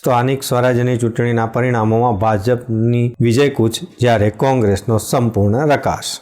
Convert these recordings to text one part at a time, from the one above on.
સ્થાનિક સ્વરાજ્યની ચૂંટણીના પરિણામોમાં ભાજપની વિજયકૂચ જ્યારે કોંગ્રેસનો સંપૂર્ણ રકાશ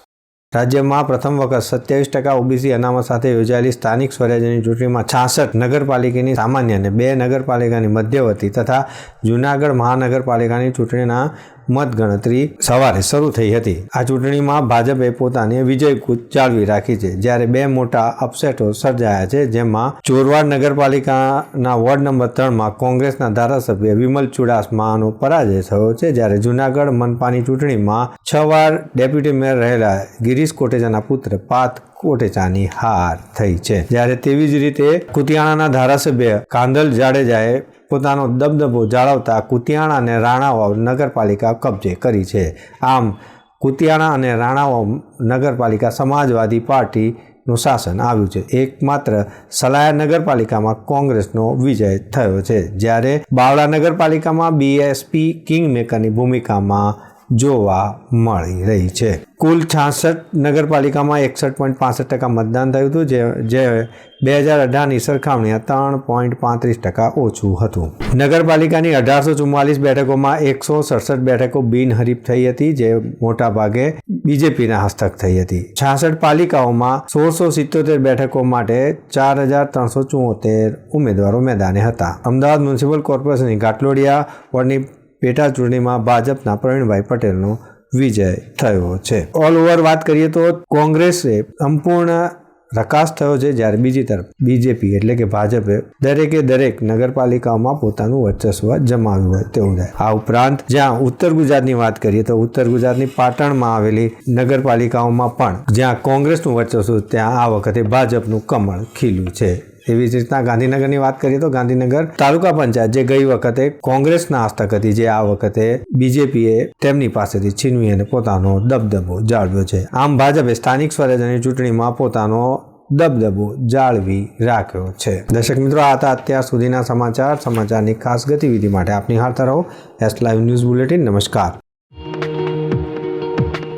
રાજ્યમાં પ્રથમ વખત સત્યાવીસ ટકા ઓબીસી અનામત સાથે યોજાયેલી સ્થાનિક સ્વરાજ્યની ચૂંટણીમાં છાસઠ નગરપાલિકાની સામાન્ય અને બે નગરપાલિકાની મધ્યવર્તી તથા જૂનાગઢ મહાનગરપાલિકાની ચૂંટણીના મતગણતરી સવારે શરૂ થઈ હતી. આ ચૂંટણીમાં ભાજપે પોતાની વિજય કૂચ જાળવી રાખી છે. જ્યારે બે મોટા અપસેટો સર્જાયા છે, જેમાં ચોરવાડ નગરપાલિકાના વોર્ડ નંબર ત્રણમાં કોંગ્રેસના ધારાસભ્ય વિમલ ચુડાસમાનો પરાજય થયો છે. જ્યારે જૂનાગઢ મનપાની ચૂંટણીમાં છ વાર ડેપ્યુટી મેયર રહેલા ગિરીશ કોટેજાના પુત્ર પાત કોટેચાની હાર થઈ છે. જ્યારે તેવી જ રીતે કુતિયાણાના ધારાસભ્ય કાંદલ જાડેજાએ પોતાનો દબદબો જાળવતા કુતિયાણા અને રાણાવાવ નગરપાલિકા કબજે કરી છે. આમ, કુતિયાણા અને રાણાવાવ નગરપાલિકા સમાજવાદી પાર્ટીનું શાસન આવ્યું છે. એકમાત્ર સલાયા નગરપાલિકામાં કોંગ્રેસનો વિજય થયો છે. જ્યારે બાવળા નગરપાલિકામાં બીએસપી કિંગ મેકરની ભૂમિકામાં જોવા મળી રહી છે. કુલ છાસઠ નગરપાલિકામાં એકસઠ પોઈન્ટ પાસઠ ટકા મતદાન થયું હતું, જે જે બે હજાર અઢારની સરખામણીએ ત્રણ પોઈન્ટ પાંત્રીસ ટકા ઓછું હતું. નગરપાલિકાની અઢારસો ચુમ્માલીસ બેઠકોમાં એકસો સડસઠ બેઠકો બિનહરીફ થઈ હતી, જે મોટાભાગે બીજેપીના હસ્તક થઈ હતી. છાસઠ પાલિકાઓમાં સોળસો સિત્તોતેર બેઠકો માટે ચાર હજાર ત્રણસો ચુમ્મોતેર ઉમેદવારો મેદાને હતા. અમદાવાદ મ્યુનિસિપલ કોર્પોરેશનની ઘાટલોડિયા વોર્ડની પેટા ચૂંટણીમાં ભાજપના પ્રવીણભાઈ પટેલનો વિજય થયો છે. ઓલ ઓવર વાત કરીએ તો કોંગ્રેસે સંપૂર્ણ રકાસ થયો છે જ્યારે બીજી તરફ બીજેપી એટલે કે ભાજપે દરેકે દરેક નગરપાલિકાઓમાં પોતાનું વર્ચસ્વ જમાવ્યું હોય તેવું થાય. આ ઉપરાંત જ્યાં ઉત્તર ગુજરાતની વાત કરીએ તો ઉત્તર ગુજરાતની પાટણમાં આવેલી નગરપાલિકાઓમાં પણ જ્યાં કોંગ્રેસનું વર્ચસ્વ ત્યાં આ વખતે ભાજપનું કમળ ખીલ્યું છે. એવી જ રીતના ગાંધીનગરની વાત કરીએ તો ગાંધીનગર તાલુકા પંચાયત જે ગઈ વખતે કોંગ્રેસના હસ્તક હતી, જે આ વખતે બીજેપીએ તેમની પાસેથી છીનવી અને પોતાનો દબદબો જાળવ્યો છે. આમ ભાજપે સ્થાનિક સ્વરાજ્યની ચૂંટણીમાં પોતાનો દબદબો જાળવી રાખ્યો છે. દર્શક મિત્રો, આ હતા અત્યાર સુધીના સમાચાર. સમાચારની ખાસ ગતિવિધિ માટે આપની હાલતા રહો. એસ લાઈવ ન્યૂઝ બુલેટિન નમસ્કાર.